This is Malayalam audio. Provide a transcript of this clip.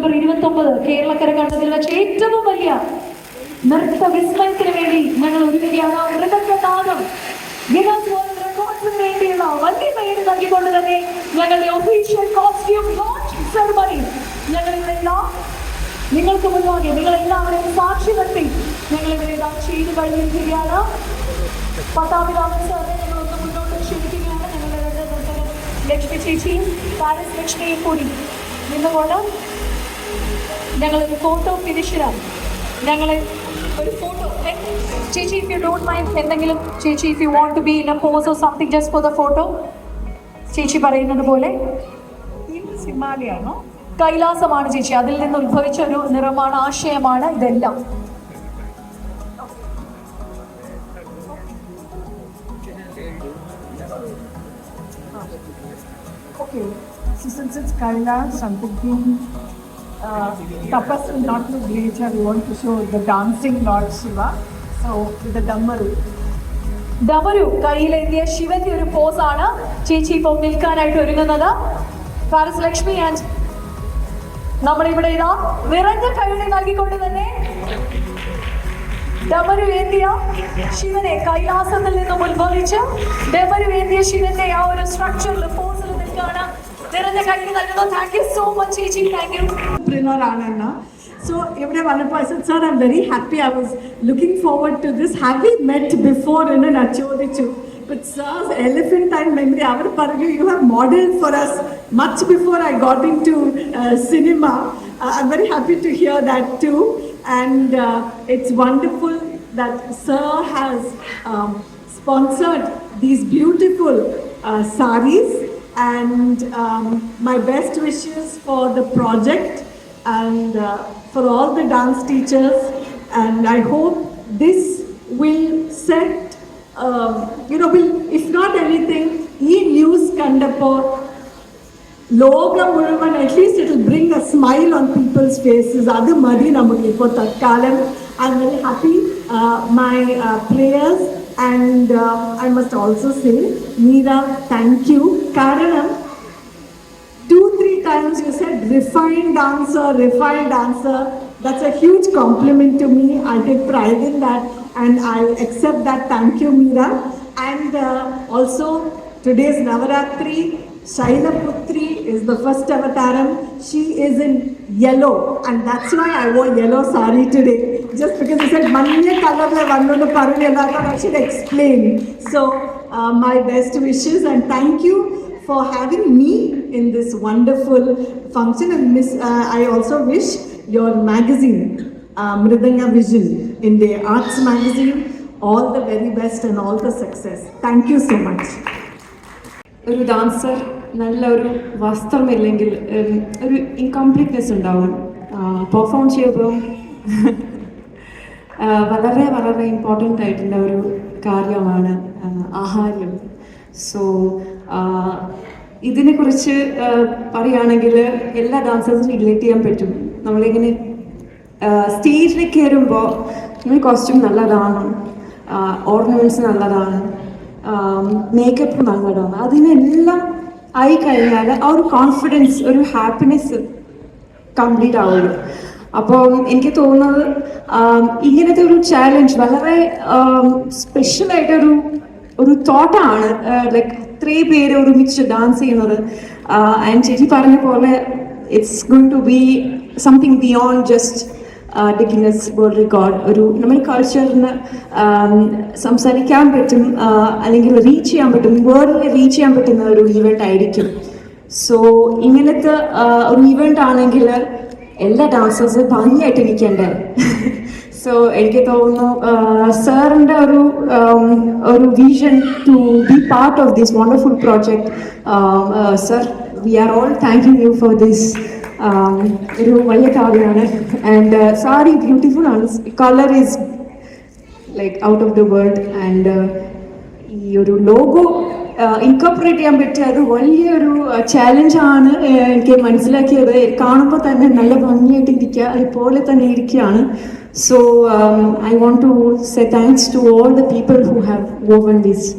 സെപ്റ്റംബർ ഇരുപത്തി ഒമ്പത് കേരളക്കര കണ്ടതിൽ വെച്ച് ഏറ്റവും വലിയ നൃത്ത വിസ്മയത്തിന് വേണ്ടി ഞങ്ങൾ ഒരുങ്ങുകയാണ്. ഇവിടെ നിങ്ങൾക്ക് മുൻപാകെ നിങ്ങളെല്ലാവരെയും സാക്ഷി നിർത്തി ഞങ്ങൾ ഇവിടെ ചെയ്തു കഴിഞ്ഞിരിക്കുകയാണ്. പത്താമിതാമൻ സാറിനെ ഞങ്ങൾ ഒന്ന് മുന്നോട്ട് ക്ഷണിക്കുകയാണ്. ഞങ്ങളുടെ ലക്ഷ്മി ചേച്ചിയും പാരസ് ലക്ഷ്മിയും കൂടി നിന്നുകൊണ്ട് ഞങ്ങളൊരു ഫോട്ടോ ഫിനിഷിലാണ് ഞങ്ങൾ ഒരു ഫോട്ടോ ചേച്ചി ഇഫ് യു ഡോണ്ട് മൈൻഡ് എന്തെങ്കിലും ചേച്ചി if you want to be in a pose or something just for the photo ചേച്ചി പറയുന്നത് പോലെ. ഹിമാലയാണോ കൈലാസമാണ് ചേച്ചി. അതിൽ നിന്ന് ഉത്ഭവിച്ച ഒരു നിറമാണ് ആശയമാണ് ഇതെല്ലാം. Okay. So since it's uh, tapas will not look great. I want to show the dancing Lord Shiva. So the dammal. Damaru കയ്യിലെത്തിയ ശിവന്റെ ഒരു പോസ് ആണ് ചേച്ചി ഇപ്പോൾ നിൽക്കാനായിട്ട് ഒരുങ്ങുന്നത് പാരസ് ലക്ഷ്മി ആൻഡ് നമ്മളിവിടെ ഇതാ നിറഞ്ഞ കൈയുടെ നൽകിക്കൊണ്ട് തന്നെ ഡമരു ഏന്തിയ ശിവനെ കൈലാസത്തിൽ നിന്നും ഉത്ഭവിച്ച് ഡമരു ഏന്തിയ ശിവന്റെ ആ ഒരു സ്ട്രക്ചറിൽ പോസിൽ നിൽക്കാണ് നിറഞ്ഞ കൈയ്യടി നൽകുന്നു താങ്ക് യു സോ മച്ച് ചേച്ചി thank you entrepreneur Ananna. So every one of us said, sir, I'm very happy. I was looking forward to this. Have we met before in an Achodichu? But sir's elephantine memory, our Pargu, you have modeled for us much before I got into uh, cinema. Uh, I'm very happy to hear that too. And uh, it's wonderful that Sir has um, sponsored these beautiful uh, saris. And um, my best wishes for the project and uh, for all the dance teachers. And I hope this will set, um, you know, will, if not anything, e news kandapur ലോകം മുഴുവൻ at least it bring a smile on people's faces അത് മതി നമുക്ക് ഇപ്പോൾ തൽക്കാലം I'm very happy my players And I must also say Meera thank you കാരണം two, three times you said refined dancer, refined dancer. That's a huge compliment to me. I take pride in that and I accept that. Thank you, Meera. And uh, also, today's Navaratri, Shaila Putri is the first avataram. She is in yellow and that's why I wore yellow sari today. Just because you said manya color le vannu parunella, I thought I should explain. So, uh, my best wishes and thank you for having me in this wonderful function. And Miss, uh, I also wish your magazine, uh, Mridanga Vision, in the Arts Magazine, all the very best and all the success. Thank you so much. ഒരു ഡാൻസർ നല്ല ഒരു വസ്ത്രമില്ലെങ്കിൽ ഉം, ഒരു ഇൻകംപ്ലീറ്റ്നെസ് ഉണ്ടാവും പെർഫോം ചെയ്യുമ്പോൾ ആ, വളരെ വളരെ ഇമ്പോർട്ടന്റ് ആയിട്ടുള്ള ഒരു കാര്യമാണ് ആഹാരം. സോ ഇതിനെക്കുറിച്ച് പറയുകയാണെങ്കിൽ എല്ലാ ഡാൻസേഴ്സും റിലേറ്റ് ചെയ്യാൻ പറ്റും. നമ്മളിങ്ങനെ സ്റ്റേജിൽ കയറുമ്പോൾ നമ്മൾ കോസ്റ്റ്യൂം നല്ലതാണ് ഓർണമെന്റ്സ് നല്ലതാണ് മേക്കപ്പ് നല്ലതാണ്. അതിനെല്ലാം ആയി കഴിഞ്ഞാൽ ആ ഒരു കോൺഫിഡൻസ് ഒരു ഹാപ്പിനെസ് കംപ്ലീറ്റ് ആവുള്ളൂ. അപ്പോൾ എനിക്ക് തോന്നുന്നത് ഇങ്ങനത്തെ ഒരു ചാലഞ്ച് വളരെ സ്പെഷ്യലായിട്ടൊരു ഒരു തോട്ടാണ് ലൈക്ക് അത്രയും പേര് ഒരുമിച്ച് ഡാൻസ് ചെയ്യുന്നത്. ആൻഡ് ചേച്ചി പറഞ്ഞ പോലെ it's going to be something beyond just Guinness world record ഒരു നമ്മൾ കൾച്ചറിന് സംസാരിക്കാൻ പറ്റും അല്ലെങ്കിൽ റീച്ച് ചെയ്യാൻ പറ്റും വേൾഡിൽ റീച്ച് ചെയ്യാൻ പറ്റുന്ന ഒരു ഈവെന്റ് ആയിരിക്കും. സോ ഇങ്ങനത്തെ ഒരു ഈവെന്റ് ആണെങ്കിൽ എല്ലാ ഡാൻസേഴ്സും ഭംഗിയായിട്ട് ഇരിക്കണ്ടേ സോ എനിക്ക് തോന്നുന്നു സാറിൻ്റെ ഒരു ഉം, ഒരു vision to be part of this wonderful project sir we are all thanking you for this ഒരു വലിയ കാര്യമാണ് ആൻഡ് സാരി ബ്യൂട്ടിഫുൾ ആണ് colour is like out of the world and ഈ ഒരു ലോഗോ ഇൻകോപ്പറേറ്റ് ചെയ്യാൻ പറ്റിയ അത് വലിയൊരു ചാലഞ്ചാണ് എനിക്ക് മനസ്സിലാക്കിയത് കാണുമ്പോൾ തന്നെ നല്ല ഭംഗിയായിട്ട് ഇരിക്കുക അതുപോലെ തന്നെ ഇരിക്കുകയാണ് so I want to say thanks to all the people who have woven this